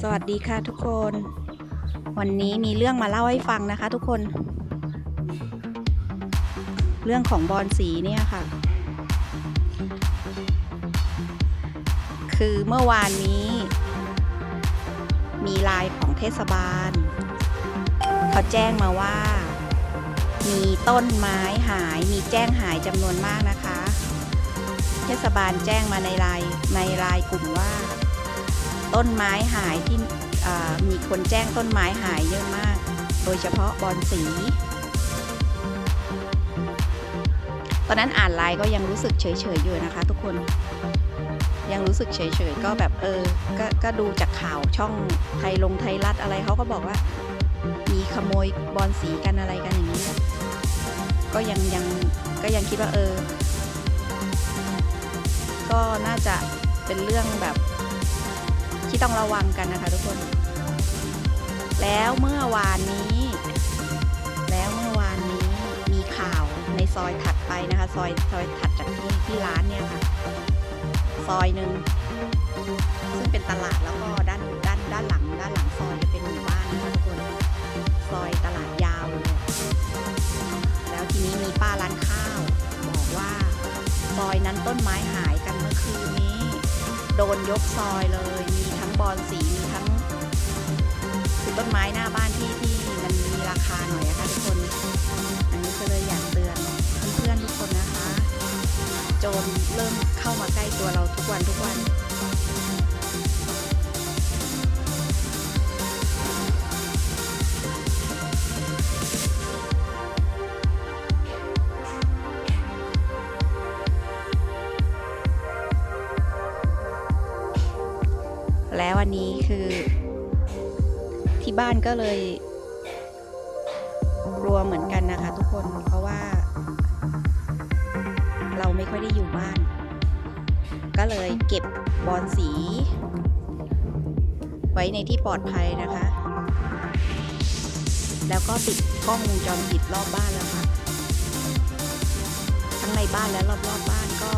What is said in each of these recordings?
สวัสดีค่ะทุกคน วันนี้มีเรื่องมาเล่าให้ฟังนะคะทุกคน เรื่องของบอลสีเนี่ยค่ะ คือเมื่อวานนี้ มีไลน์ของเทศบาล เขาแจ้งมาว่า มีต้นไม้หาย มีแจ้งหายจำนวนมากนะคะ เทศบาลแจ้งมาในไลน์ในไลน์กลุ่มว่า ต้นไม้หายที่มีคนแจ้งต้นไม้หายเยอะมาก โดยเฉพาะบอลสี ตอนนั้นอ่านไลน์ก็ยังรู้สึกเฉยๆอยู่นะคะ ทุกคน ยังรู้สึกเฉยๆก็แบบเออกก็ดูจากข่าวช่องไทยลงไทยรัฐอะไรเขาก็บอกว่า มีขโมยบอลสีกันอะไรกันอย่างนี้ ก็ยังยังก็ยังคิดว่าเออ ก็น่าจะเป็นเรื่องแบบ ที่ต้องระวังกันนะคะทุกคน แล้วเมื่อวานนี้ แล้วเมื่อวานนี้มีข่าวในซอยถัดไปนะคะ ซอยซอยถัดจากที่ที่ร้านเนี่ยค่ะ ซอยหนึ่งซึ่งเป็นตลาดแล้วก็ด้านด้านด้านหลัง ด้านหลังซอยจะเป็นหมู่บ้านนะคะทุกคนซอยตลาดยาวเลยแล้วทีนี้มีป้าร้านข้าว บอกว่าซอยนั้นต้นไม้หายกันเมื่อคืนนี้ โดนยกซอยเลยมี บอลสีมีทั้งคือต้นไม้หน้าบ้านที่ที่มันมีราคาหน่อยนะคะทุกคน อันนี้ก็เลยอยากเตือนเพื่อนๆทุกคนนะคะ โจรเริ่มเข้ามาใกล้ตัวเราทุกวันทุกวัน วันนี้คือ ที่บ้านก็เลยกลัวเหมือนกันนะคะทุกคนเพราะว่า เราไม่ค่อยได้อยู่บ้าน ก็เลยเก็บบอลสี ไว้ในที่ปลอดภัยนะคะ แล้วก็ติดกล้องวงจรปิดรอบบ้านแล้วค่ะ ทั้งในบ้านและรอบๆบบ้านก็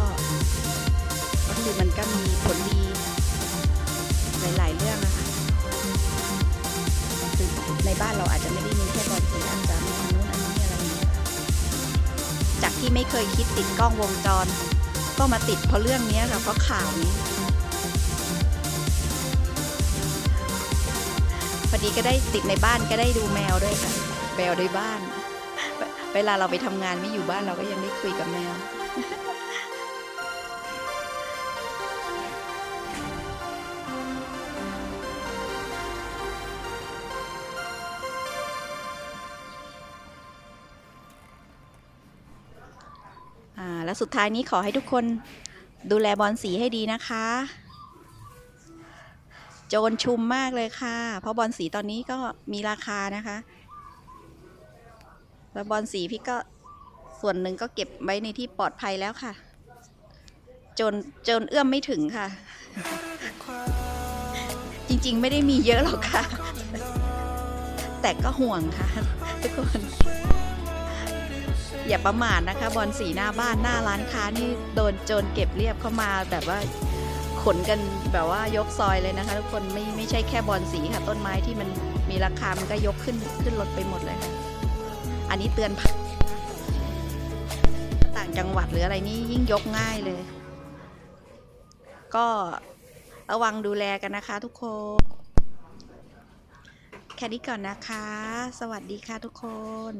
ก็คือมันก็มีผลดี ในบ้านเราอาจจะไม่ได้มีแค่บอลสีอาจจะมีอันนู้นอันนี้อะไรอย่างเงี้ยจากที่ไม่เคยคิดติดกล้องวงจร ก็มาติดเพราะเรื่องนี้ค่ะเพราะข่าวนี้พอดีก็ได้ติดในบ้านก็ได้ดูแมวด้วยค่ะแมวในบ้าน เวลาเราไปทำงานไม่อยู่บ้านเราก็ยังได้คุยกับแมว อ่าแล้วสุดท้ายนี้ขอให้ทุกคนดูแลบอลสีให้ดีนะคะ โจรชุมมากเลยค่ะ เพราะบอลสีตอนนี้ก็มีราคานะคะ แล้วบอลสีพี่ก็ส่วนหนึ่งก็เก็บไว้ในที่ปลอดภัยแล้วค่ะโจรโจรเอื้อมไม่ถึงค่ะ จริงๆไม่ได้มีเยอะหรอกค่ะ แต่ก็ห่วงค่ะ ทุกคน อย่าประมาทนะคะ บอลสีหน้าบ้านหน้าร้านค้านี่โดนโจรเก็บเรียบเข้ามาแบบว่าขนกันแบบว่ายกซอยเลยนะคะทุกคนไม่ไม่ใช่แค่บอลสีค่ะ ต้นไม้ที่มันมีราคามันก็ยกขึ้นขึ้นรถไปหมดเลยค่ะ อันนี้เตือนภัยต่างจังหวัดหรืออะไรนี่ยิ่งยกง่ายเลย ก็ระวังดูแลกันนะคะทุกคนแค่นี้ก่อนนะคะ สวัสดีค่ะทุกคน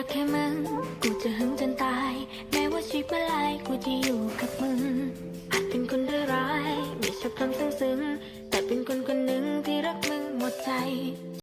ักแค่มึง กูจะหึงจนตาย แม้ว่าชีวิตมาลายกูจะอยู่กับมึง อาจเป็นคนเดิ